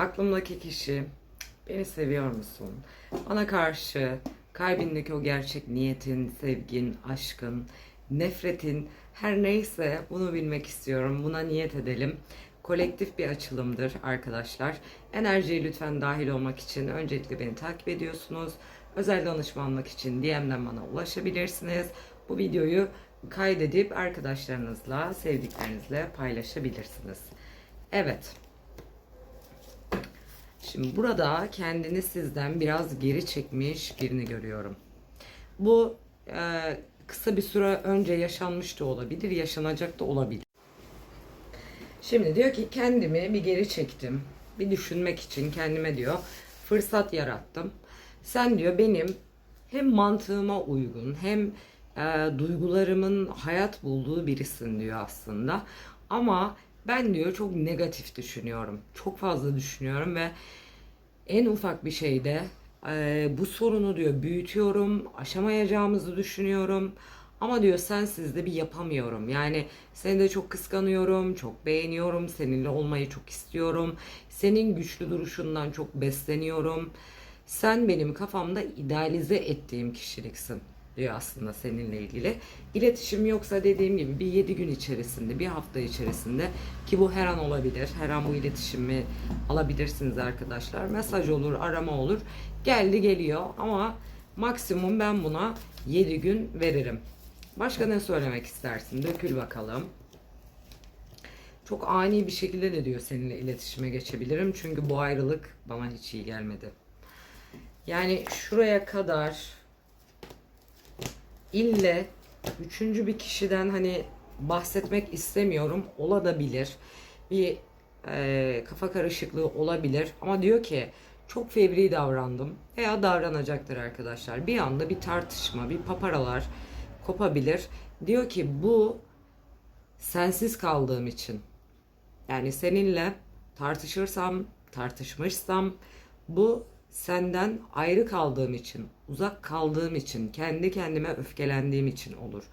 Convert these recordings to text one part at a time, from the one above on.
aklımdaki kişi beni seviyor musun? Bana karşı kalbindeki o gerçek niyetin, sevgin, aşkın, nefretin her neyse bunu bilmek istiyorum. Buna niyet edelim. Kolektif bir açılımdır arkadaşlar. Enerjiye lütfen dahil olmak için öncelikle beni takip ediyorsunuz. Özel danışmanlık için DM'den bana ulaşabilirsiniz. Bu videoyu kaydedip arkadaşlarınızla, sevdiklerinizle paylaşabilirsiniz. Evet. Şimdi burada kendini sizden biraz geri çekmiş birini görüyorum. Bu e, kısa bir süre önce yaşanmış da olabilir, yaşanacak da olabilir. Şimdi diyor ki kendimi bir geri çektim. Bir düşünmek için kendime diyor fırsat yarattım. Sen diyor benim hem mantığıma uygun hem e, duygularımın hayat bulduğu birisin diyor aslında. Ama ben diyor çok negatif düşünüyorum. Çok fazla düşünüyorum ve en ufak bir şeyde e, bu sorunu diyor büyütüyorum, aşamayacağımızı düşünüyorum. Ama diyor sensiz de bir yapamıyorum. Yani seni de çok kıskanıyorum, çok beğeniyorum, seninle olmayı çok istiyorum. Senin güçlü duruşundan çok besleniyorum. Sen benim kafamda idealize ettiğim kişiliksin diyor aslında seninle ilgili. İletişim yoksa dediğim gibi bir 7 gün içerisinde, bir hafta içerisinde ki bu her an olabilir. Her an bu iletişimi alabilirsiniz arkadaşlar. Mesaj olur, arama olur. Geldi geliyor ama maksimum ben buna 7 gün veririm. Başka ne söylemek istersin? Dökül bakalım. Çok ani bir şekilde de diyor seninle iletişime geçebilirim. Çünkü bu ayrılık bana hiç iyi gelmedi. Yani şuraya kadar ille üçüncü bir kişiden hani bahsetmek istemiyorum. Olabilir. Bir e, kafa karışıklığı olabilir. Ama diyor ki çok fevri davrandım veya davranacaktır arkadaşlar. Bir anda bir tartışma, bir paparalar kopabilir. Diyor ki bu sensiz kaldığım için. Yani seninle tartışırsam, tartışmışsam bu senden ayrı kaldığım için, uzak kaldığım için, kendi kendime öfkelendiğim için olur.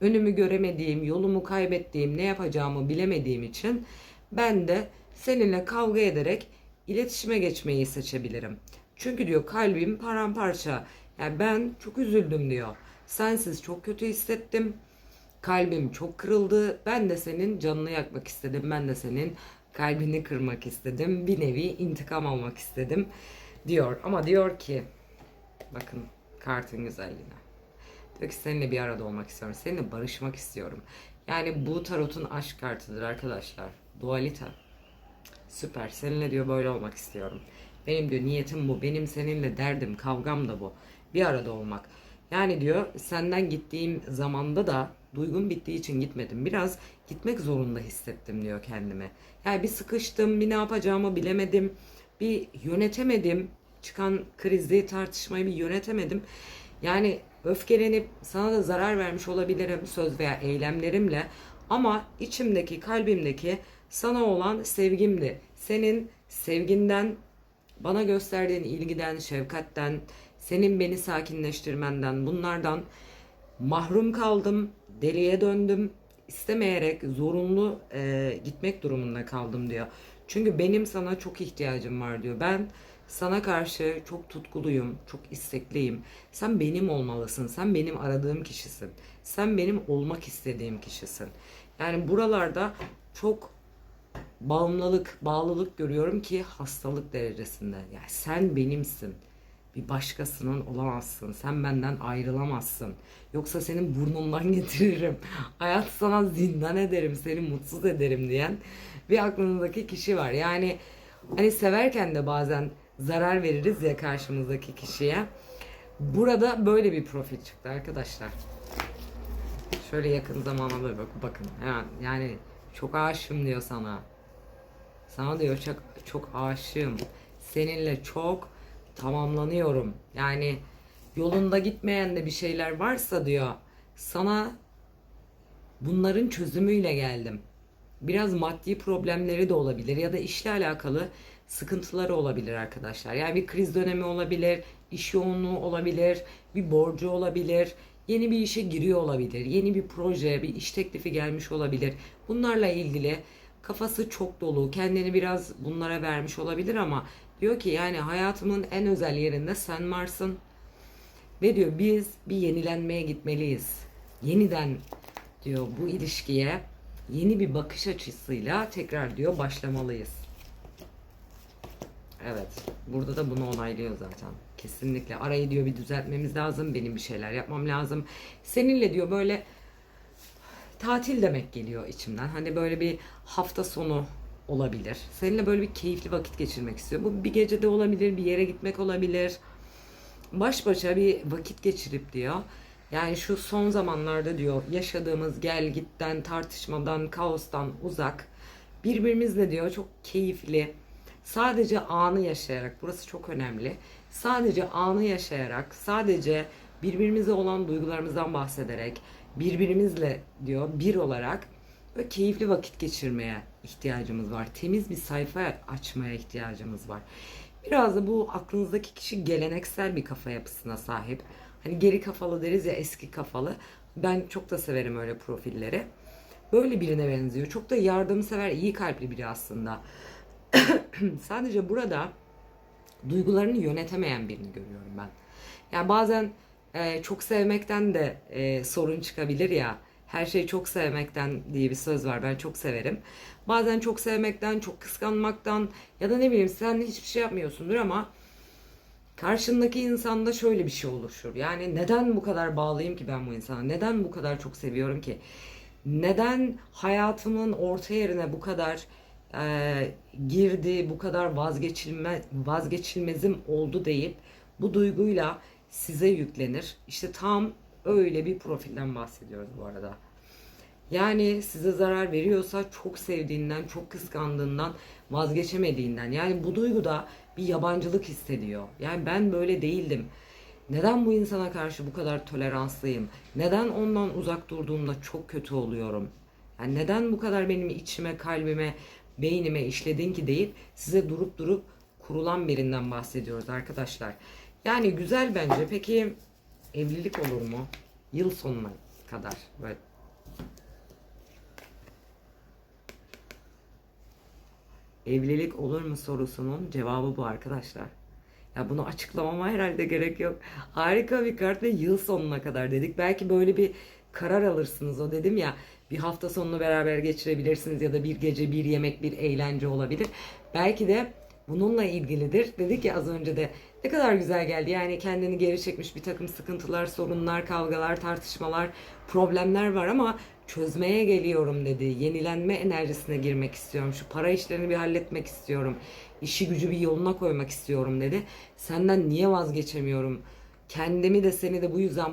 Önümü göremediğim, yolumu kaybettiğim, ne yapacağımı bilemediğim için ben de seninle kavga ederek iletişime geçmeyi seçebilirim. Çünkü diyor kalbim paramparça. Yani ben çok üzüldüm diyor. Sensiz çok kötü hissettim. Kalbim çok kırıldı. Ben de senin canını yakmak istedim. Ben de senin kalbini kırmak istedim. Bir nevi intikam almak istedim diyor. Ama diyor ki bakın kartın güzelliğine. Diyor ki seninle bir arada olmak istiyorum. Seninle barışmak istiyorum. Yani bu tarotun aşk kartıdır arkadaşlar. Dualite. Süper. Seninle diyor böyle olmak istiyorum. Benim diyor niyetim bu. Benim seninle derdim, kavgam da bu. Bir arada olmak. Yani diyor senden gittiğim zamanda da duygum bittiği için gitmedim. Biraz gitmek zorunda hissettim diyor kendime. Yani bir sıkıştım, bir ne yapacağımı bilemedim. Bir yönetemedim. Çıkan krizi, tartışmayı bir yönetemedim. Yani öfkelenip sana da zarar vermiş olabilirim söz veya eylemlerimle. Ama içimdeki, kalbimdeki sana olan sevgimdi. Senin sevginden, bana gösterdiğin ilgiden, şefkatten, senin beni sakinleştirmenden, bunlardan mahrum kaldım, deliye döndüm, istemeyerek zorunlu e, gitmek durumunda kaldım diyor. Çünkü benim sana çok ihtiyacım var diyor. Ben sana karşı çok tutkuluyum, çok istekliyim. Sen benim olmalısın, sen benim aradığım kişisin. Sen benim olmak istediğim kişisin. Yani buralarda çok bağımlılık, bağlılık görüyorum ki hastalık derecesinde. Yani sen benimsin. Bir başkasının olamazsın. Sen benden ayrılamazsın. Yoksa senin burnundan getiririm. Hayat sana zindan ederim, seni mutsuz ederim diyen bir aklınızdaki kişi var. Yani hani severken de bazen zarar veririz ya karşımızdaki kişiye. Burada böyle bir profil çıktı arkadaşlar. Şöyle yakın zamana böyle bak bakın. Yani, yani çok aşığım diyor sana. Sana diyor çok çok aşığım. Seninle çok tamamlanıyorum. Yani yolunda gitmeyen de bir şeyler varsa diyor. Sana bunların çözümüyle geldim. Biraz maddi problemleri de olabilir ya da işle alakalı sıkıntıları olabilir arkadaşlar. Yani bir kriz dönemi olabilir, iş yoğunluğu olabilir, bir borcu olabilir, yeni bir işe giriyor olabilir, yeni bir proje, bir iş teklifi gelmiş olabilir. Bunlarla ilgili kafası çok dolu. Kendini biraz bunlara vermiş olabilir ama diyor ki yani hayatımın en özel yerinde sen varsın. Ve diyor biz bir yenilenmeye gitmeliyiz. Yeniden diyor bu ilişkiye yeni bir bakış açısıyla tekrar diyor başlamalıyız. Evet. Burada da bunu onaylıyor zaten. Kesinlikle. Arayı diyor bir düzeltmemiz lazım. Benim bir şeyler yapmam lazım. Seninle diyor böyle tatil demek geliyor içimden. Hani böyle bir hafta sonu olabilir. Seninle böyle bir keyifli vakit geçirmek istiyor. Bu bir gecede olabilir, bir yere gitmek olabilir. Baş başa bir vakit geçirip diyor. Yani şu son zamanlarda diyor yaşadığımız gel gitten, tartışmadan, kaostan uzak. Birbirimizle diyor çok keyifli. Sadece anı yaşayarak, burası çok önemli. Sadece anı yaşayarak, sadece birbirimize olan duygularımızdan bahsederek, birbirimizle diyor bir olarak ve keyifli vakit geçirmeye ihtiyacımız var. Temiz bir sayfa açmaya ihtiyacımız var. Biraz da bu aklınızdaki kişi geleneksel bir kafa yapısına sahip. Hani geri kafalı deriz ya eski kafalı. Ben çok da severim öyle profilleri. Böyle birine benziyor. Çok da yardımsever, iyi kalpli biri aslında. Sadece burada duygularını yönetemeyen birini görüyorum ben. Yani bazen e, çok sevmekten de e, sorun çıkabilir ya. Her şeyi çok sevmekten diye bir söz var. Ben çok severim. Bazen çok sevmekten, çok kıskanmaktan ya da ne bileyim sen hiçbir şey yapmıyorsundur ama karşındaki insanda şöyle bir şey oluşur. Yani neden bu kadar bağlıyım ki ben bu insana? Neden bu kadar çok seviyorum ki? Neden hayatımın orta yerine bu kadar e, girdi, bu kadar vazgeçilme, vazgeçilmezim oldu deyip bu duyguyla size yüklenir. İşte tam öyle bir profilden bahsediyoruz bu arada. Yani size zarar veriyorsa çok sevdiğinden, çok kıskandığından, vazgeçemediğinden. Yani bu duyguda bir yabancılık hissediyor. Yani ben böyle değildim. Neden bu insana karşı bu kadar toleranslıyım? Neden ondan uzak durduğumda çok kötü oluyorum? Yani neden bu kadar benim içime, kalbime, beynime işledin ki deyip size durup durup kurulan birinden bahsediyoruz arkadaşlar. Yani güzel bence. Peki evlilik olur mu? Yıl sonuna kadar böyle Evlilik olur mu sorusunun cevabı bu arkadaşlar. Ya bunu açıklamama herhalde gerek yok. Harika bir kart ve yıl sonuna kadar dedik. Belki böyle bir karar alırsınız o dedim ya. Bir hafta sonunu beraber geçirebilirsiniz ya da bir gece bir yemek bir eğlence olabilir. Belki de bununla ilgilidir. Dedik ya az önce de ne kadar güzel geldi. Yani kendini geri çekmiş bir takım sıkıntılar, sorunlar, kavgalar, tartışmalar, problemler var ama çözmeye geliyorum dedi. Yenilenme enerjisine girmek istiyorum. Şu para işlerini bir halletmek istiyorum. İşi gücü bir yoluna koymak istiyorum dedi. Senden niye vazgeçemiyorum? Kendimi de seni de bu yüzden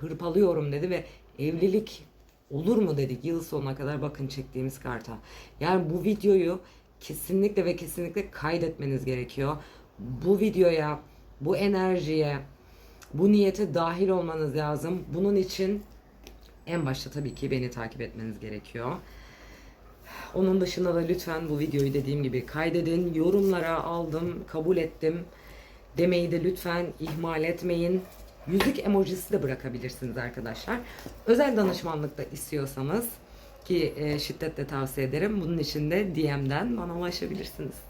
hırpalıyorum dedi ve evlilik olur mu dedik yıl sonuna kadar bakın çektiğimiz karta. Yani bu videoyu kesinlikle ve kesinlikle kaydetmeniz gerekiyor. Bu videoya, bu enerjiye, bu niyete dahil olmanız lazım. Bunun için en başta tabii ki beni takip etmeniz gerekiyor. Onun dışında da lütfen bu videoyu dediğim gibi kaydedin. Yorumlara aldım, kabul ettim demeyi de lütfen ihmal etmeyin. Yüzük emojisi de bırakabilirsiniz arkadaşlar. Özel danışmanlık da istiyorsanız ki e, şiddetle tavsiye ederim. Bunun için de DM'den bana ulaşabilirsiniz.